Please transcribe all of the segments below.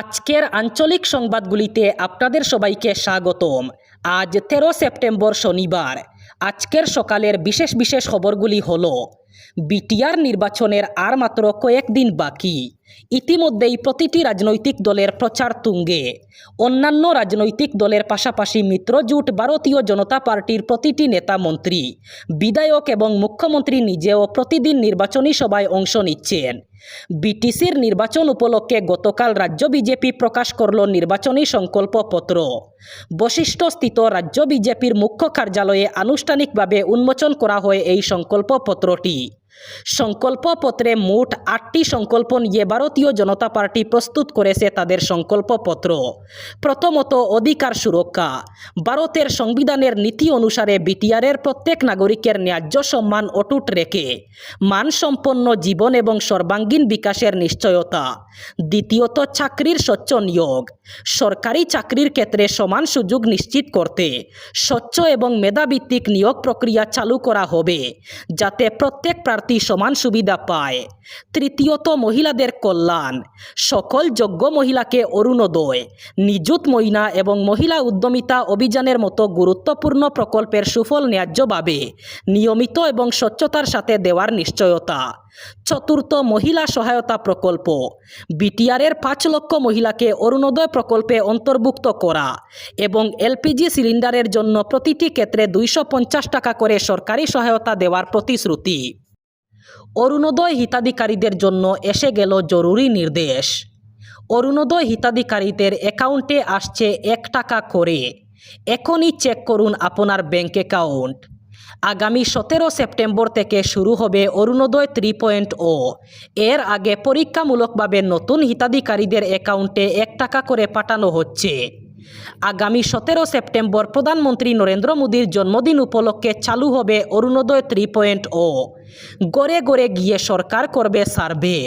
আজকের আঞ্চলিক সংবাদগুলিতে আপনাদের সবাইকে স্বাগতম। আজ তেরো সেপ্টেম্বর শনিবার। আজকের সকালের বিশেষ বিশেষ খবরগুলি হল, বিটিআর নির্বাচনের আর মাত্র কয়েকদিন বাকি। ইতিমধ্যেই প্রতিটি রাজনৈতিক দলের প্রচার তুঙ্গে। অন্যান্য রাজনৈতিক দলের পাশাপাশি মিত্রজোট ভারতীয় জনতা পার্টির প্রতিটি নেতা মন্ত্রী, বিধায়ক এবং মুখ্যমন্ত্রী নিজেও প্রতিদিন নির্বাচনী সভায় অংশ নিচ্ছেন। বিটিসির নির্বাচন উপলক্ষে গতকাল রাজ্য বিজেপি প্রকাশ করল নির্বাচনী সংকল্পপত্র। বশিষ্ঠস্থিত রাজ্য বিজেপির মুখ্য কার্যালয়ে আনুষ্ঠানিকভাবে উন্মোচন করা হয় এই সংকল্পপত্রটি। সংকল্পপত্রে মোট আটটি সংকল্প নিয়ে ভারতীয় জনতা পার্টি প্রস্তুত করেছে তাদের সংকল্পপত্র। প্রথমত, অধিকার সুরক্ষা। ভারতের সংবিধানের নীতি অনুসারে বিটিআরের প্রত্যেক নাগরিকের ন্যায্য সম্মান অটুট রেখে মানসম্পন্ন জীবন এবং সর্বাঙ্গীন বিকাশের নিশ্চয়তা। দ্বিতীয়ত, চাকরির স্বচ্ছ নিয়োগ। সরকারি চাকরির ক্ষেত্রে সমান সুযোগ নিশ্চিত করতে স্বচ্ছ এবং মেধাভিত্তিক নিয়োগ প্রক্রিয়া চালু করা হবে, যাতে প্রত্যেক প্রার্থী সমান সুবিধা পায়। তৃতীয়ত মহিলাদের কল্যাণ। সকল যোগ্য মহিলাকে অরুণোদয় নিযুত ময়না এবং মহিলা উদ্যমিতা অভিযানের মতো গুরুত্বপূর্ণ প্রকল্পের সুফল ন্যায্যভাবে নিয়মিত এবং স্বচ্ছতার সাথে দেওয়ার নিশ্চয়তা। চতুর্থ মহিলা সহায়তা প্রকল্প। বিটিআরের পাঁচ লক্ষ মহিলাকে অরুণোদয় প্রকল্পে অন্তর্ভুক্ত করা এবং এলপিজি সিলিন্ডারের জন্য প্রতিটি ক্ষেত্রে দুইশো পঞ্চাশ টাকা করে সরকারি সহায়তা দেওয়ার প্রতিশ্রুতি। অরুণোদয় হিতাধিকারীদের জন্য এসে গেল জরুরি নির্দেশ। অরুণোদয় হিতাধিকারীদের অ্যাকাউন্টে আসছে এক টাকা করে। এখনই চেক করুন আপনার ব্যাঙ্ক অ্যাকাউন্ট। আগামী সতেরো সেপ্টেম্বর থেকে শুরু হবে অরুণোদয় থ্রি পয়েন্ট ও। এর আগে পরীক্ষামূলকভাবে নতুন হিতাধিকারীদের অ্যাকাউন্টে এক টাকা করে পাঠানো হচ্ছে। আগামী সতেরো সেপ্টেম্বর প্রধানমন্ত্রী নরেন্দ্র মোদীর জন্মদিন উপলক্ষে চালু হবে অরুণোদয় থ্রি পয়েন্ট ও। গড়ে গড়ে গিয়ে সরকার করবে সার্ভে।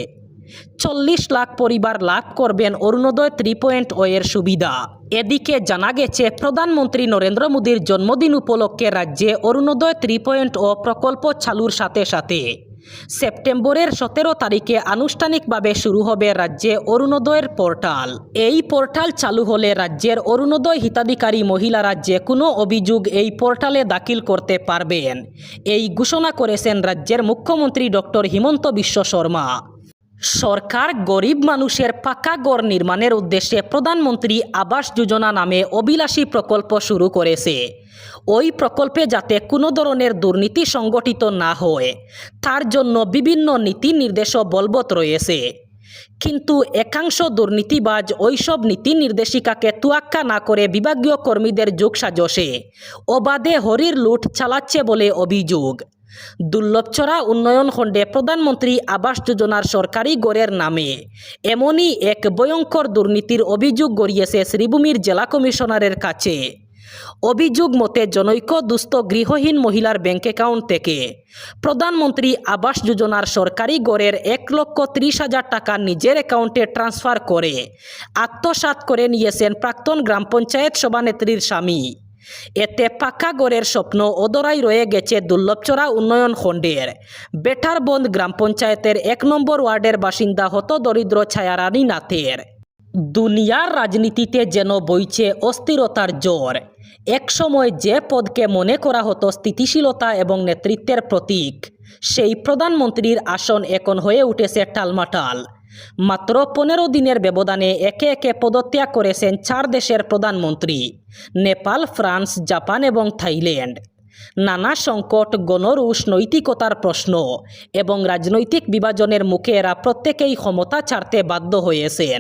চল্লিশ লাখ পরিবার লাভ করবেন অরুণোদয় থ্রি পয়েন্ট ও এর সুবিধা। এদিকে জানা গেছে, প্রধানমন্ত্রী নরেন্দ্র মোদীর জন্মদিন উপলক্ষে রাজ্যে অরুণোদয় থ্রি পয়েন্ট ও প্রকল্প চালুর সাথে সাথে সেপ্টেম্বরের সতেরো তারিখে আনুষ্ঠানিকভাবে শুরু হবে রাজ্যে অরুণোদয়ের পোর্টাল। এই পোর্টাল চালু হলে রাজ্যের অরুণোদয় হিতাধিকারী মহিলারা যে কোনো অভিযোগ এই পোর্টালে দাখিল করতে পারবেন। এই ঘোষণা করেছেন রাজ্যের মুখ্যমন্ত্রী ডক্টর হিমন্ত বিশ্ব শর্মা। সরকার গরিব মানুষের পাকা ঘর নির্মাণের উদ্দেশ্যে প্রধানমন্ত্রী আবাস যোজনা নামে অভিলাষী প্রকল্প শুরু করেছে। ওই প্রকল্পে যাতে কোনো ধরনের দুর্নীতি সংগঠিত না হয়, তার জন্য বিভিন্ন নীতি নির্দেশও বলবৎ রয়েছে। কিন্তু একাংশ দুর্নীতিবাজ ওইসব নীতি নির্দেশিকাকে তুয়াক্কা না করে বিভাগীয় কর্মীদের যোগ সাজসে অবাধে হরির লুট চালাচ্ছে বলে অভিযোগ। দুর্লভচড়া উন্নয়ন খণ্ডে প্রধানমন্ত্রী আবাস যোজনার সরকারি গড়ের নামে। এমনই এক ভয়ঙ্কর দুর্নীতির অভিযোগ গড়িয়েছে শ্রীভূমির জেলা কমিশনারের কাছে। অভিযোগ মতে, জনৈক দুস্থ গৃহহীন মহিলার ব্যাঙ্ক অ্যাকাউন্ট থেকে প্রধানমন্ত্রী আবাস যোজনার সরকারি গড়ের এক লক্ষ ত্রিশ হাজার টাকা নিজের অ্যাকাউন্টে ট্রান্সফার করে আত্মসাৎ করে নিয়েছেন প্রাক্তন গ্রাম পঞ্চায়েত সভানেত্রীর স্বামী। এতে পাকা গড়ের স্বপ্ন ওদরাই রয়ে গেছে দুর্লভচড়া উন্নয়ন খণ্ডের বেটারবন্দ গ্রাম পঞ্চায়েতের এক নম্বর ওয়ার্ডের বাসিন্দা হত দরিদ্র ছায়ারানী নাথের। দুনিয়ার রাজনীতিতে যেন বইছে অস্থিরতার জ্বর একসময় যে পদকে মনে করা হতো স্থিতিশীলতা এবং নেতৃত্বের প্রতীক, সেই প্রধানমন্ত্রীর আসন এখন হয়ে উঠেছে টালমাটাল মাত্র পনেরো দিনের ব্যবধানে একে একে পদত্যাগ করেছেন চার দেশের প্রধানমন্ত্রী, নেপাল, ফ্রান্স, জাপান এবং থাইল্যান্ড। নানা সংকট গণরুষ নৈতিকতার প্রশ্ন এবং রাজনৈতিক বিভাজনের মুখে এরা প্রত্যেকেই ক্ষমতা ছাড়তে বাধ্য হয়েছেন।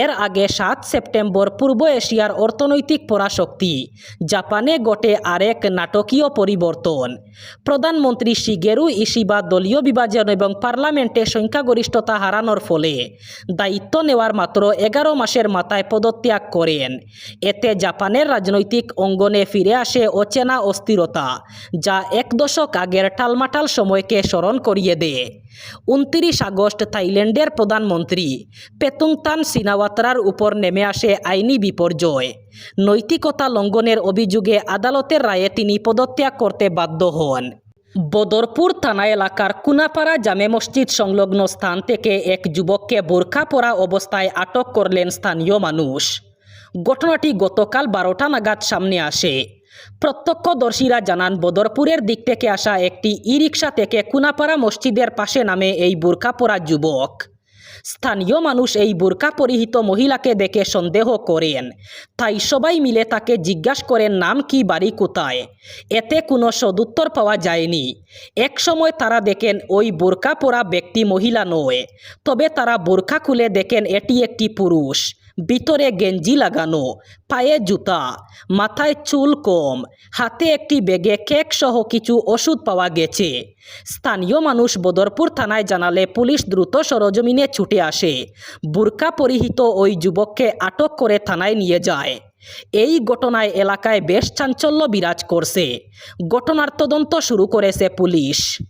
এর আগে সাত সেপ্টেম্বর পূর্ব এশিয়ার অর্থনৈতিক পরাশক্তি, জাপানে ঘটে আরেক নাটকীয় পরিবর্তন। প্রধানমন্ত্রী শিগেরু ইশিবা দলীয় বিভাজন এবং পার্লামেন্টে সংখ্যাগরিষ্ঠতা হারানোর ফলে দায়িত্ব নেওয়ার মাত্র এগারো মাসের মাথায় পদত্যাগ করেন। এতে জাপানের রাজনৈতিক অঙ্গনে ফিরে আসে অচেনা অস্থিরতা, যা এক দশক আগের টালমাটাল সময়কে স্মরণ করিয়ে দেয়। উনত্রিশ আগস্ট থাইল্যান্ডের প্রধানমন্ত্রী পেতুংতান সিনাওয়াত্রার উপর নেমে আসে আইনি বিপর্যয়। নৈতিকতা লঙ্ঘনের অভিযোগে আদালতের রায়ে তিনি পদত্যাগ করতে বাধ্য হন। বদরপুর থানা এলাকার কুনাপাড়া জামে মসজিদ সংলগ্ন স্থান থেকে এক যুবককে বোরখা পরা অবস্থায় আটক করলেন স্থানীয় মানুষ। ঘটনাটি গতকাল বারোটা নাগাদ সামনে আসে। প্রত্যক্ষদর্শীরা জানান, বদরপুরের দিক থেকে আসা একটি ই রিক্সা থেকে কুনাপাড়া মসজিদের পাশে নামে এই বোরখা পরা যুবক। স্থানীয় মানুষ এই বোরকা পরিহিত মহিলাকে দেখে সন্দেহ করেন। তাই সবাই মিলে তাকে জিজ্ঞাসা করেন, নাম কি, বাড়ি কোথায়? এতে কোনো সদুত্তর পাওয়া যায়নি। এক সময় তারা দেখেন, ওই বোরকা পরা ব্যক্তি মহিলা নয়। তবে তারা বোরখা খুলে দেখেন, এটি একটি পুরুষ। ভিতরে গেঞ্জি লাগানো, পায়ে জুতা, মাথায় চুল কম, হাতে একটি ব্যাগে কেক সহ কিছু ওষুধ পাওয়া গেছে। স্থানীয় মানুষ বদরপুর থানায় জানালে পুলিশ দ্রুত সরজমিনে ছুটে আসে। বুরকা পরিহিত ওই যুবককে আটক করে থানায় নিয়ে যায়। এই ঘটনায় এলাকায় বেশ চাঞ্চল্য বিরাজ করছে। ঘটনার তদন্ত শুরু করেছে পুলিশ।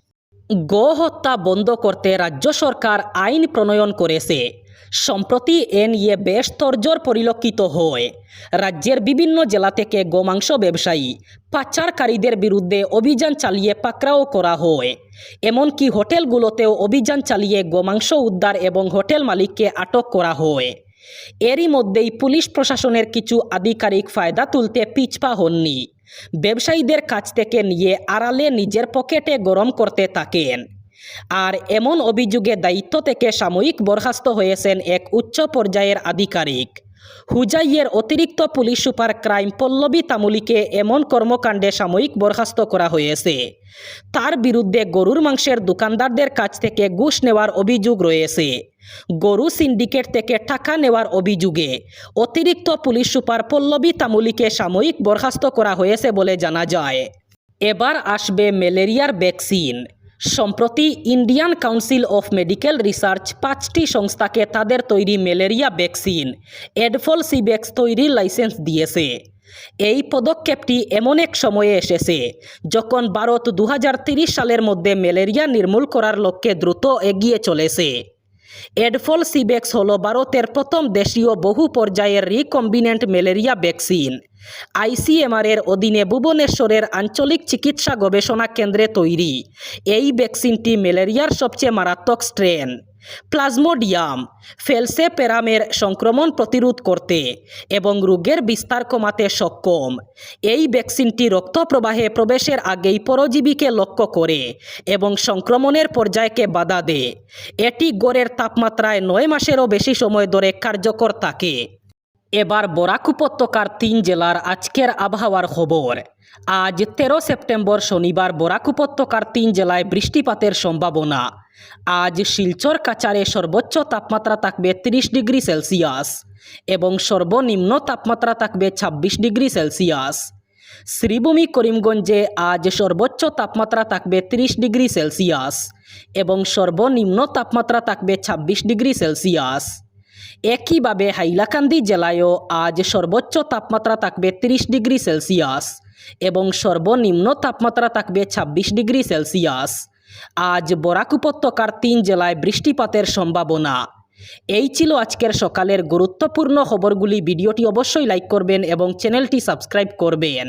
গো হত্যা বন্ধ করতে রাজ্য সরকার আইন প্রণয়ন করেছে। সম্প্রতি এ নিয়ে বেশ তরজর পরিলক্ষিত হয়। রাজ্যের বিভিন্ন জেলা থেকে গোমাংস ব্যবসায়ী পাচারকারীদের বিরুদ্ধে অভিযান চালিয়ে পাকড়াও করা হয়। এমনকি হোটেলগুলোতেও অভিযান চালিয়ে গোমাংস উদ্ধার এবং হোটেল মালিককে আটক করা হয়। এরই মধ্যেই পুলিশ প্রশাসনের কিছু আধিকারিক ফায়দা তুলতে পিছপা হননি। ব্যবসায়ীদের কাছ থেকে নিয়ে আড়ালে নিজের পকেটে গরম করতে থাকেন। আর এমন অভিযোগে দায়িত্ব থেকে সাময়িক বরখাস্ত হয়েছেন এক উচ্চ পর্যায়ের আধিকারিক। হুজাইয়ের অতিরিক্ত পুলিশ সুপার ক্রাইম পল্লবী তামুলিকে এমন কর্মকাণ্ডে সাময়িক বরখাস্ত করা হয়েছে। তার বিরুদ্ধে গরুর মাংসের দোকানদারদের কাছ থেকে ঘুষ নেওয়ার অভিযোগ রয়েছে। গরু সিন্ডিকেট থেকে টাকা নেওয়ার অভিযোগে অতিরিক্ত পুলিশ সুপার পল্লবী তামুলিকে সাময়িক বরখাস্ত করা হয়েছে বলে জানা যায়। এবার আসবে ম্যালেরিয়ার ভ্যাকসিন। সম্প্রতি Indian Council of Medical Research পাঁচটি সংস্থাকে তাদের তৈরি ম্যালেরিয়া ভ্যাকসিন এডফল সিবেক্স তৈরির লাইসেন্স দিয়েছে। এই পদক্ষেপটি এমন এক সময়ে এসেছে যখন ভারত দু সালের মধ্যে ম্যালেরিয়া নির্মূল করার লক্ষ্যে দ্রুত এগিয়ে চলেছে। এডফল সিবেক্স হল ভারতের প্রথম দেশীয় বহু পর্যায়ের রিকম্বিনেন্ট ম্যালেরিয়া ভ্যাকসিন। আইসিএমআর এর অধীনে ভুবনেশ্বরের আঞ্চলিক চিকিৎসা গবেষণা কেন্দ্রে তৈরি। এই ভ্যাকসিনটি ম্যালেরিয়ার সবচেয়ে মারাত্মক স্ট্রেন। প্লাজমোডিয়াম, ফেলসেপেরামের সংক্রমণ প্রতিরোধ করতে এবং রোগের বিস্তার কমাতে সক্ষম। এই ভ্যাকসিনটি রক্ত প্রবাহে প্রবেশের আগেই পরজীবীকে লক্ষ্য করে এবং সংক্রমণের পর্যায়কে বাধা দেয়। এটি গড়ের তাপমাত্রায় নয় মাসেরও বেশি সময় ধরে কার্যকর থাকে। এবার বরাক উপত্যকার তিন জেলার আজকের আবহাওয়ার খবর। আজ তেরো সেপ্টেম্বর শনিবার বরাক উপত্যকার তিন জেলায় বৃষ্টিপাতের সম্ভাবনা। আজ শিলচর কাচারে সর্বোচ্চ তাপমাত্রা থাকবে তিরিশ ডিগ্রি সেলসিয়াস এবং সর্বনিম্ন তাপমাত্রা থাকবে ছাব্বিশ ডিগ্রি সেলসিয়াস। শ্রীভূমি, করিমগঞ্জে আজ সর্বোচ্চ তাপমাত্রা থাকবে তিরিশ ডিগ্রি সেলসিয়াস এবং সর্বনিম্ন তাপমাত্রা থাকবে ছাব্বিশ ডিগ্রি সেলসিয়াস। একইভাবে হাইলাকান্দি জেলায়ও আজ সর্বোচ্চ তাপমাত্রা থাকবে তিরিশ ডিগ্রি সেলসিয়াস এবং সর্বনিম্ন তাপমাত্রা থাকবে ছাব্বিশ ডিগ্রি সেলসিয়াস। আজ বরাক উপত্যকার তিন জেলায় বৃষ্টিপাতের সম্ভাবনা। এই ছিল আজকের সকালের গুরুত্বপূর্ণ খবরগুলি। ভিডিওটি অবশ্যই লাইক করবেন এবং চ্যানেলটি সাবস্ক্রাইব করবেন।